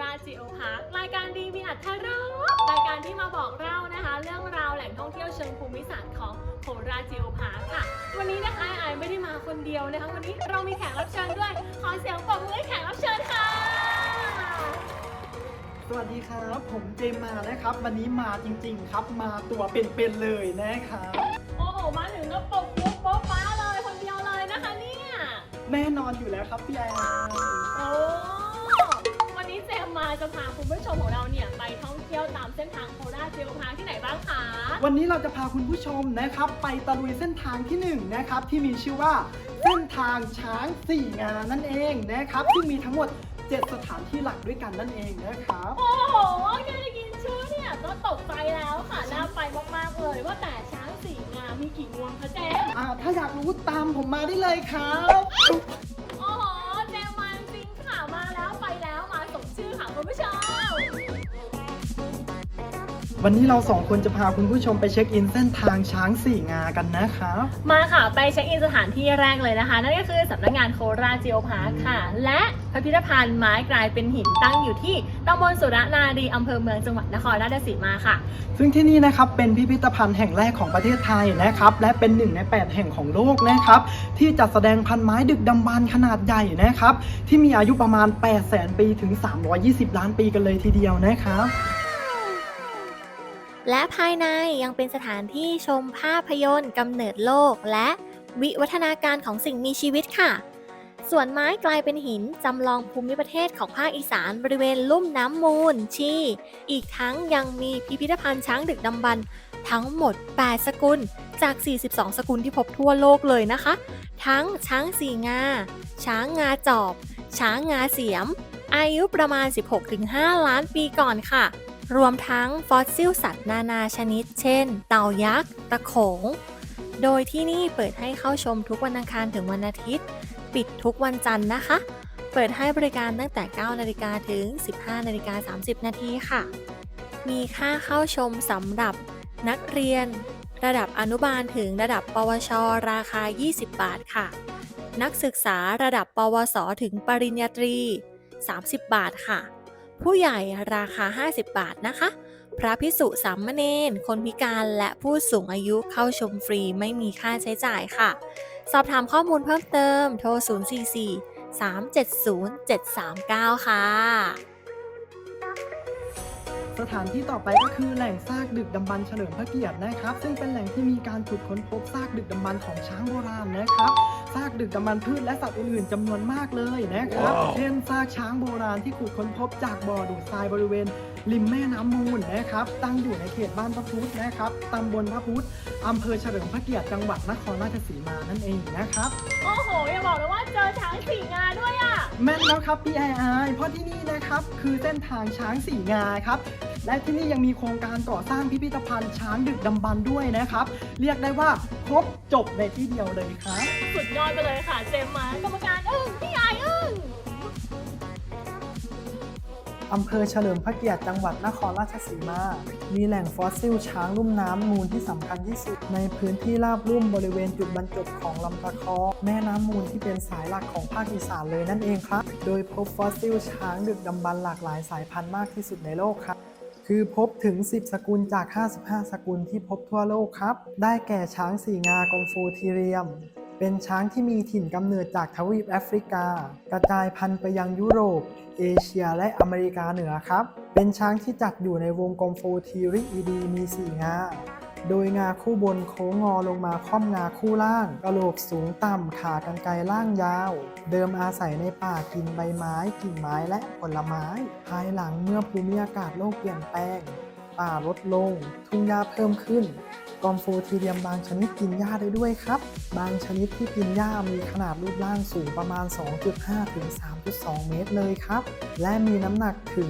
ราชจิโอพาร์ครายการดีมีอัธรสรายการที่มาบอกเล่านะคะ เรื่องราวแหล่งท่องเที่ยวเชิงภูมิศาสตร์ของโคราชจิโอพาร์คค่ะ วันนี้นะคะไอายไม่ได้มาคนเดียวนะคะ วันนี้เรามีแขกรับเชิญด้วย ขอเสียงปรบมือให้แขกรับเชิญค่ะ สวัสดีครับ ผมเจมมานะครับ วันนี้มาจริง ๆ ครับ มาตัวเป็นๆเลยนะครับ โอ้โหมาถึงก็ปกปุ๊บโป๊ะป้าเลยคนเดียวเลยนะคะเนี่ย แน่นอนอยู่แล้วครับพี่แอนโอ้วัน นี้เจมมาจะพาคุณผู้ชมของเราเนี่ยไปท่องเที่ยวตามเส้นทางโคราชจิโอพาร์คที่ไหนบ้างคะวันนี้เราจะพาคุณผู้ชมนะครับ ไปตะลุยเส้นทางที่หนึ่งนะครับที่มีชื่อว่าเส้นทางช้างสี่งานนั่นเองนะครับซึ่งมีทั้งหมด 7 สถานที่หลักด้วยกันนั่นเองนะครับ โอ้โหแค่ได้ยินชื่อเนี่ยก็ตกใจแล้วค่ะน่าไปมากๆเลยว่าแต่ช้างสี่งามมีกี่งวงคะเจมอ่าถ้าอยากรู้ตามผมมาได้เลยครับ วันนี้เราสองคนจะพาคุณผู้ชมไปเช็คอินเส้นทางช้างสี่งากันนะครับมาค่ะไปเช็คอินสถานที่แรกเลยนะคะ นั่นก็คือสำนักงานโคราชจิโอพาร์คค่ะ และพิพิธภัณฑ์ไม้กลายเป็นหินตั้งอยู่ที่ตำบลสุรนารีอำเภอเมืองจังหวัดนครราชสีมาค่ะ ซึ่งที่นี่นะครับเป็นพิพิธภัณฑ์แห่งแรกของประเทศไทยนะครับและเป็นหนึ่งใน 8 แห่งของโลกนะครับที่จัดแสดงพันไม้ดึกดำบรรพ์ขนาดใหญ่นะครับที่มีอายุประมาณ 8 0 0 0 0 0 ปีถึง 320 ล้านปีกันเลยทีเดียวนะครับ และภายในยังเป็นสถานที่ชมภาพยนตร์กำเนิดโลก และวิวัฒนาการของสิ่งมีชีวิตค่ะ ส่วนไม้กลายเป็นหินจำลองภูมิประเทศของภาคอีสานบริเวณลุ่มน้ำมูลชีอีกทั้งยังมีพิพิธภัณฑ์ช้างดึกดำบรรทั้งหมด 8 สกุลจาก 42 สกุลที่พบทั่วโลกเลยนะคะ ทั้งช้างสี่งา ช้างงาจอบ ช้างงาเสียม อายุประมาณ 16-5 ล้านปีก่อนค่ะ รวมทั้งฟอสซิลสัตว์นานาชนิด เช่น เต่ายักษ์ ตะโขง โดยที่นี่เปิดให้เข้าชมทุกวันอังคารถึงวันอาทิตย์ ปิดทุกวันจันทร์นะคะ เปิดให้บริการตั้งแต่ 9 นาฬิกาถึง 15 นาฬิกา 30 นาทีค่ะ มีค่าเข้าชมสำหรับนักเรียน ระดับอนุบาลถึงระดับ ปวช ราคา 20 บาทค่ะ นักศึกษาระดับ ปวส ถึงปริญญาตรี 30 บาทค่ะ ผู้ใหญ่ราคา 50 บาทนะคะ พระพิสุสามเณรคนพิการและผู้สูงอายุเข้าชมฟรีไม่มีค่าใช้จ่ายค่ะ สอบถามข้อมูลเพิ่มเติมโทร 044 370 739 ค่ะ สถานที่ต่อไปก็คือแหล่งซากดึกดำบรรพ์เฉลิมพระเกียรตินะครับ ซึ่งเป็นแหล่งที่มีการขุดค้นพบซากดึกดำบรรพ์ของช้างโบราณนะครับซากดึกดำบรรพ์พืชและสัตว์อื่นๆจำนวนมากเลยนะครับ เช่นซากช้างโบราณที่ขุดค้นพบจากบ่อดูดทรายบริเวณ ริมแม่น้ำมูลนะครับ ตั้งอยู่ในเขตบ้านพระพุทธนะครับตำบลพระพุทธอำเภอเฉลิมพระเกียรติจังหวัดนครราชสีมานั่นเองนะครับ โอ้โหอย่าบอกเลยว่าเจอช้างสี่งาด้วยอะ แม่นแล้วครับ PII เพราะที่นี่นะครับคือเส้นทางช้างสี่งาครับและที่นี่ยังมีโครงการก่อสร้างพิพิธภัณฑ์ช้างดึกดำบรรพ์ด้วยนะครับ เรียกได้ว่าครบจบในที่เดียวเลยครับ สุดยอดไปเลยค่ะเจมมากรรมการอึ้งพี่ไอ อำเภอเฉลิมพระเกียรติจังหวัดนครราชสีมา มีแหล่งฟอสซิลช้างลุ่มน้ำมูลที่สำคัญที่สุด ในพื้นที่ราบลุ่มบริเวณจุดบรรจบของลำตะคอแม่น้ำมูลที่เป็นสายหลักของภาคอีสานเลยนั่นเองครับ โดยพบฟอสซิลช้างดึกดำบรรหลากหลายสายพันธุ์มากที่สุดในโลกครับคือพบถึง 10 สกุลจาก 55 สกุลที่พบทั่วโลกครับ ได้แก่ช้างสีงากองฟูทีเรียม เป็นช้างที่มีถิ่นกำเนิดจากทวีปแอฟริกา กระจายพันธุ์ไปยังยุโรป เอเชียและอเมริกาเหนือครับ เป็นช้างที่จัดอยู่ในวงกลมโฟทีริอีดีมี4งาโดยงาคู่บนโค้งงอลงมาค่อมงาคู่ล่างกระโหลกสูงต่ำขากรรไกรล่างยาว เดิมอาศัยในป่ากินใบไม้ กิ่งไม้และผลไม้ ภายหลังเมื่อภูมิอากาศโลกเปลี่ยนแปลง ป่าลดลง ทุ่งหญ้าเพิ่มขึ้น กอมโฟทีเรียมบางชนิดกินหญ้าได้ด้วยครับ บางชนิดที่กินหญ้ามีขนาดรูปร่างสูงประมาณ 2.5 ถึง 3.2 เมตรเลยครับ และมีน้ำหนักถึง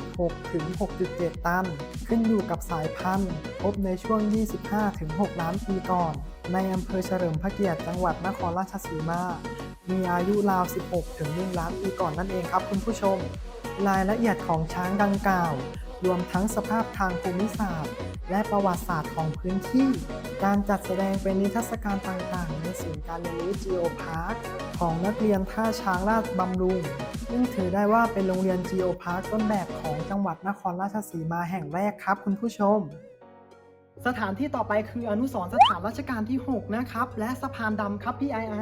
4.6 ถึง 6.7 ตัน ขึ้นอยู่กับสายพันธุ์ พบในช่วง 25 ถึง 6 ล้านปีก่อน ในอำเภอเฉลิมพระเกียรติจังหวัดนครราชสีมา มีอายุราว 16 ถึง 1 ล้านปีก่อนนั่นเองครับคุณผู้ชม รายละเอียดของช้างดังกล่าว รวมทั้งสภาพทางภูมิศาสตร์ และประวัติศาสตร์ของพื้นที่ การจัดแสดงเป็นนิทรรศการต่างๆ ในศูนย์การเรียนรู้ Geo Park ของนักเรียนท่าช้างราชบำรุง ซึ่งถือได้ว่าเป็นโรงเรียน Geo Park ต้นแบบของจังหวัดนครราชสีมาแห่งแรกครับ คุณผู้ชมสถานที่ต่อไปคืออนุสรณ์สถานรัชกาลที่ 6 นะครับ และสะพานดำครับพี่ไอไอ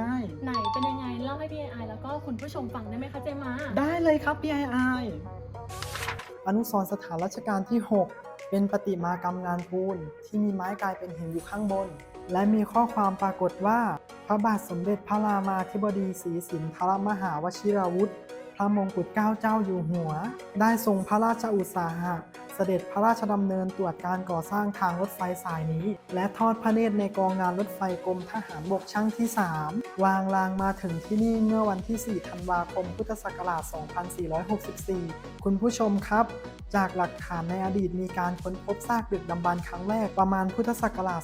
ไหนเป็นยังไง เล่าให้พี่ไอแล้วก็คุณผู้ชมฟังได้ไหมคะเจมา ได้เลยครับพี่ไอไอ อนุสรสถานรัชกาลที่ 6 เป็นปฏิมากรรมงานปูนที่มีไม้กลายเป็นหินอยู่ข้างบน และมีข้อความปรากฏว่า พระบาทสมเด็จพระรามาธิบดีศรีสินทรมหาวชิราวุธ พระมงกุฎเกล้าเจ้าอยู่หัว ได้ทรงพระราชอุตสาหะ เสด็จพระราชดำเนินตรวจการก่อสร้างทางรถไฟสายนี้ และทอดพระเนตรในกองงานรถไฟกรมทหารบกช่างที่ 3 วางรางมาถึงที่นี่เมื่อวันที่ 4 ธันวาคม พุทธศักราช 2464 คุณผู้ชมครับ จากหลักฐานในอดีตมีการค้นพบซากดึกดำบรรพ์ครั้งแรกประมาณพุทธศักราช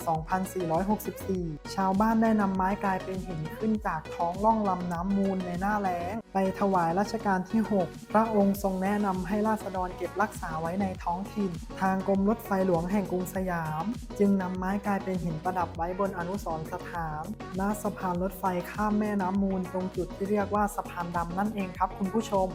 2464 ชาวบ้านได้นำไม้กลายเป็นหินขึ้นจากท้องล่องลำน้ำมูลในหน้าแล้ง ไปถวายรัชกาลที่ 6 พระองค์ทรงแนะนำให้ราษฎรเก็บรักษาไว้ในท้องถิ่น ทางกรมรถไฟหลวงแห่งกรุงสยาม จึงนำไม้กลายเป็นหินประดับไว้บนอนุสรณ์สถานณสะพานรถไฟข้ามแม่น้ำมูลตรงจุดที่เรียกว่าสะพานดำนั่นเองครับ คุณผู้ชม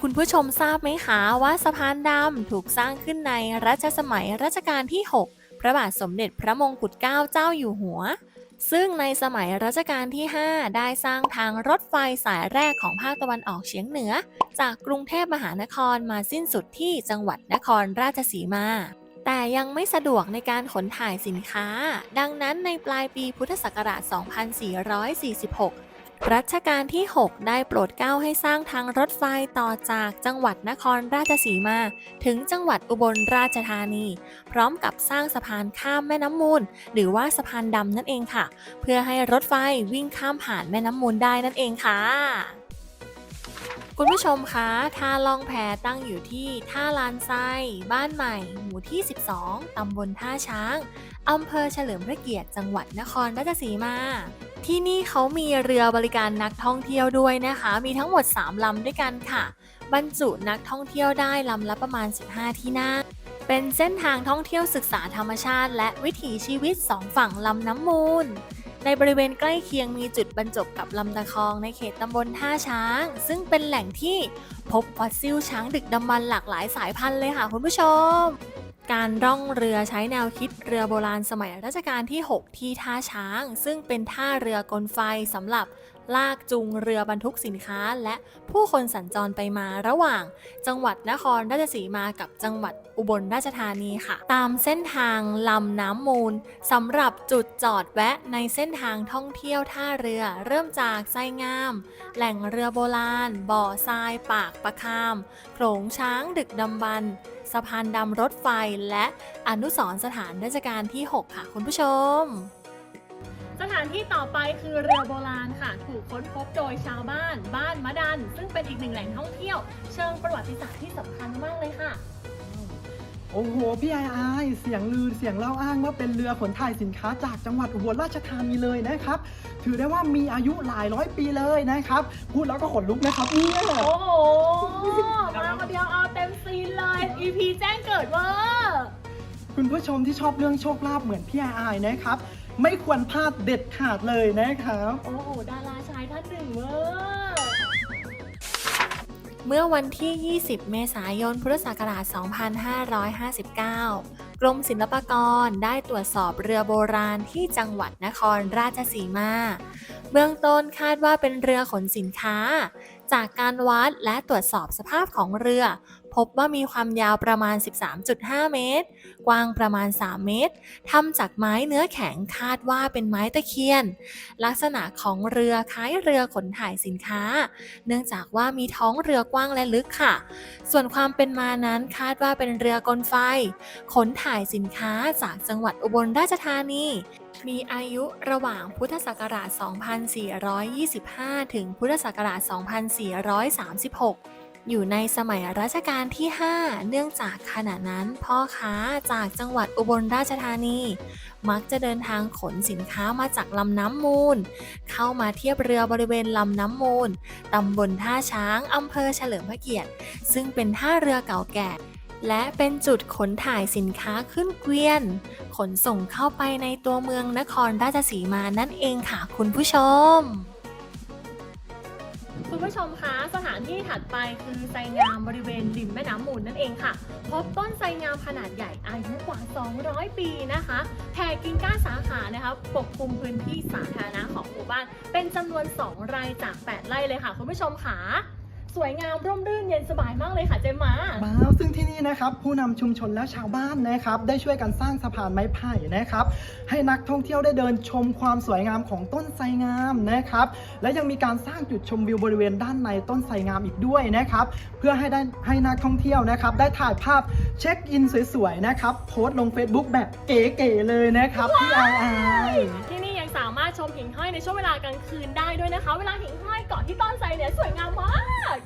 คุณผู้ชมทราบไหมคะว่าสะพานดำถูกสร้างขึ้นในรัชสมัยรัชกาลที่ 6 พระบาทสมเด็จพระมงกุฎเกล้าเจ้าอยู่หัว ซึ่งในสมัยรัชกาลที่ 5 ได้สร้างทางรถไฟสายแรกของภาคตะวันออกเฉียงเหนือ จากกรุงเทพมหานครมาสิ้นสุดที่จังหวัดนครราชสีมา แต่ยังไม่สะดวกในการขนถ่ายสินค้า ดังนั้นในปลายปีพุทธศักราช 2446 รัชกาลที่ 6 ได้โปรดเกล้าให้สร้างทางรถไฟต่อจากจังหวัดนครราชสีมา ถึงจังหวัดอุบลราชธานี พร้อมกับสร้างสะพานข้ามแม่น้ำมูล หรือว่าสะพานดำนั่นเองค่ะ เพื่อให้รถไฟวิ่งข้ามผ่านแม่น้ำมูลได้นั่นเองค่ะคุณผู้ชมคะท่าล่องแพตั้งอยู่ที่ท่าลานไซบ้านใหม่ หมู่ที่ 12 ตำบลท่าช้าง อำเภอเฉลิมพระเกียรติ จังหวัดนครราชสีมา ที่นี่เขามีเรือบริการนักท่องเที่ยวด้วยนะคะ มีทั้งหมด 3 ลำด้วยกันค่ะ บรรจุนักท่องเที่ยวได้ลำละประมาณ 15 ที่นั่งเป็นเส้นทางท่องเที่ยวศึกษาธรรมชาติ และวิถีชีวิตสองฝั่งลำน้ำมูล ในบริเวณใกล้เคียงมีจุดบรรจบกับลำตะคองในเขตตำบลท่าช้าง ซึ่งเป็นแหล่งที่พบฟอสซิลช้างดึกดำบรรพ์หลากหลายสายพันธุ์เลยค่ะคุณผู้ชม การร่องเรือใช้แนวคิดเรือโบราณสมัยรัชกาลที่ 6 ที่ท่าช้าง ซึ่งเป็นท่าเรือกลไฟสำหรับ ลากจูงเรือบรรทุกสินค้า และผู้คนสัญจรไปมาระหว่าง จังหวัดนครราชสีมากับจังหวัดอุบลราชธานีค่ะ ตามเส้นทางลำน้ำมูลสำหรับจุดจอดแวะในเส้นทางท่องเที่ยวท่าเรือ เริ่มจากไส้งาม แหล่งเรือโบราณ บ่อทราย ปากประคามโขลงช้างดึกดำบรรสะพานดำรถไฟและอนุสรสถานราชการที่ 6 ค่ะ คุณผู้ชม สถานที่ต่อไปคือเรือโบราณค่ะถูกค้นพบโดยชาวบ้าน บ้านมะดัน ซึ่งเป็นอีกหนึ่งแหล่งท่องเที่ยว เชิงประวัติศาสตร์ที่สำคัญมากเลยค่ะ โอ้โห พี่ไอไอเสียงลือเสียงเล่าอ้างว่าเป็นเรือขนถ่ายสินค้าจากจังหวัดอุบลราชธานีเลยนะครับ ถือได้ว่ามีอายุหลายร้อยปีเลยนะครับ พูดแล้วก็ขนลุกนะครับเนี่ย โอ้โห มาคนเดียวเอาเต็มซีนเลย EP แจ้งเกิดเวอร์ คุณผู้ชมที่ชอบเรื่องโชคลาภเหมือนพี่ไอไอนะครับ ไม่ควรพลาดเด็ดขาดเลยนะครับ โอ้โห ดาราชายท่านหนึ่งเวอร์เมื่อวันที่ 20 เมษายน พุทธศักราช 2559 กรมศิลปากรได้ตรวจสอบเรือโบราณที่จังหวัดนครราชสีมา เบื้องต้นคาดว่าเป็นเรือขนสินค้า จากการวัดและตรวจสอบสภาพของเรือ พบว่ามีความยาวประมาณ 13.5 เมตร กว้างประมาณ 3 เมตรทำจากไม้เนื้อแข็งคาดว่าเป็นไม้ตะเคียน ลักษณะของเรือคล้ายเรือขนถ่ายสินค้า เนื่องจากว่ามีท้องเรือกว้างและลึกค่ะ ส่วนความเป็นมานั้นคาดว่าเป็นเรือกลไฟ ขนถ่ายสินค้าจากจังหวัดอุบลราชธานีมีอายุระหว่างพุทธศักราช 2425 ถึงพุทธศักราช 2436 อยู่ในสมัยรัชกาลที่ 5 เนื่องจากขณะนั้นพ่อค้าจากจังหวัดอุบลราชธานี มักจะเดินทางขนสินค้ามาจากลำน้ำมูล เข้ามาเทียบเรือบริเวณลำน้ำมูลตำบลท่าช้างอำเภอเฉลิมพระเกียรติ ซึ่งเป็นท่าเรือเก่าแก่และเป็นจุดขนถ่ายสินค้าขึ้นเกวียน ขนส่งเข้าไปในตัวเมืองนครราชสีมานั่นเองค่ะคุณผู้ชม คุณผู้ชมคะสถานที่ถัดไปคือไซงามบริเวณริมแม่น้ำมูลนั่นเองค่ะ พบต้นไซงามขนาดใหญ่อายุกว่า 200 ปีนะคะแผ่กิ่งก้านสาขานะคะปกคลุมพื้นที่สาธารณะของหมู่บ้าน เป็นจำนวน 2 ไร่จาก 8 ไร่เลยค่ะ คุณผู้ชมค่ะ สวยงามร่มรื่นเย็นสบายมากเลยค่ะเจมมาว้าวซึ่งที่นี่นะครับผู้นำชุมชนและชาวบ้านนะครับได้ช่วยกันสร้างสะพานไม้ไผ่นะครับ ให้นักท่องเที่ยวได้เดินชมความสวยงามของต้นไทรงามนะครับ และยังมีการสร้างจุดชมวิวบริเวณด้านในต้นไทรงามอีกด้วยนะครับ เพื่อให้ได้ให้นักท่องเที่ยวนะครับ ได้ถ่ายภาพเช็คอินสวยๆนะครับโพสต์ลง Facebook แบบเก๋ๆเลยนะครับพี่ไอไอที่นี่ยังสามารถชมหิ่งห้อยในช่วงเวลากลางคืนได้ด้วยนะคะ เวลาหิ่งห้อยเกาะที่ต้น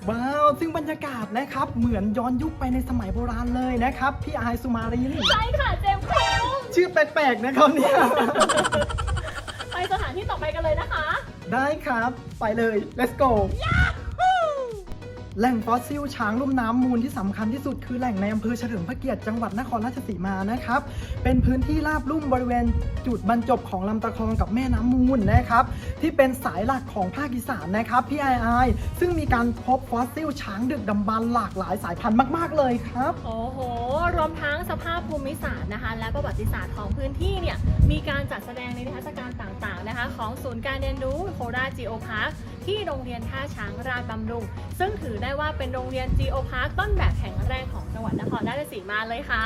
ว้าว ซึ่งบรรยากาศนะครับ เหมือนย้อนยุคไปในสมัยโบราณเลยนะครับ พี่ไอสุมารินใช่ค่ะเจมส์คุงชื่อแปลกๆนะครับเนี่ย ไปสถานที่ต่อไปกันเลยนะคะ ได้ครับ ไปเลย let's go แหล่งฟอสซิลช้างลุ่มน้ำมูลที่สำคัญที่สุดคือแหล่งในอำเภอเฉลิมพระเกียรติจังหวัดนครราชสีมานะครับ เป็นพื้นที่ราบลุ่มบริเวณจุดบรรจบของลำตะคองกับแม่น้ำมูลนะครับ ที่เป็นสายหลักของภาคอีสานนะครับพี่ไอไอซึ่งมีการพบฟอสซิลช้างดึกดำบรรพ์หลากหลายสายพันธุ์มาก ๆ เลยครับ โอ้โห รวมทั้งสภาพภูมิศาสตร์นะคะ และประวัติศาสตร์ของพื้นที่เนี่ยมีการจัดแสดงในนิทรรศการต่างๆนะคะ ของศูนย์การเรียนรู้โคราชจีโอพาร์ค ที่โรงเรียนท่าช้างราชบำรุง ซึ่งถือได้ว่าเป็นโรงเรียนจีโอพาร์คต้นแบบแห่งแรกของจังหวัดนครราชสีมาเลยค่ะ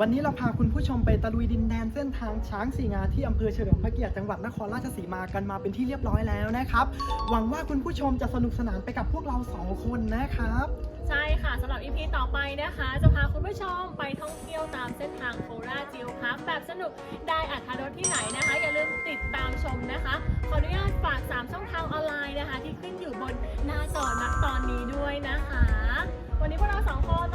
วันนี้เราพาคุณผู้ชมไปตะลุยดินแดนเส้นทางช้างสีงาที่อำเภอเฉลิมพระเกียรติจังหวัดนครราชสีมากันมาเป็นที่เรียบร้อยแล้วนะครับ หวังว่าคุณผู้ชมจะสนุกสนานไปกับพวกเราสองคนนะครับใช่ค่ะสำหรับอีพีต่อไปนะคะ จะพาคุณผู้ชมไปท่องเที่ยวตามเส้นทางโคราชจิโอพาร์คแบบสนุกได้อัธรสที่ไหนนะคะอย่าลืม ติดตามชมนะคะ ขออนุญาตฝาก 3 ช่องทางออนไลน์นะคะ ที่ขึ้นอยู่บนหน้าจอณตอนนี้ด้วยนะคะ วันนี้พวกเราสองคน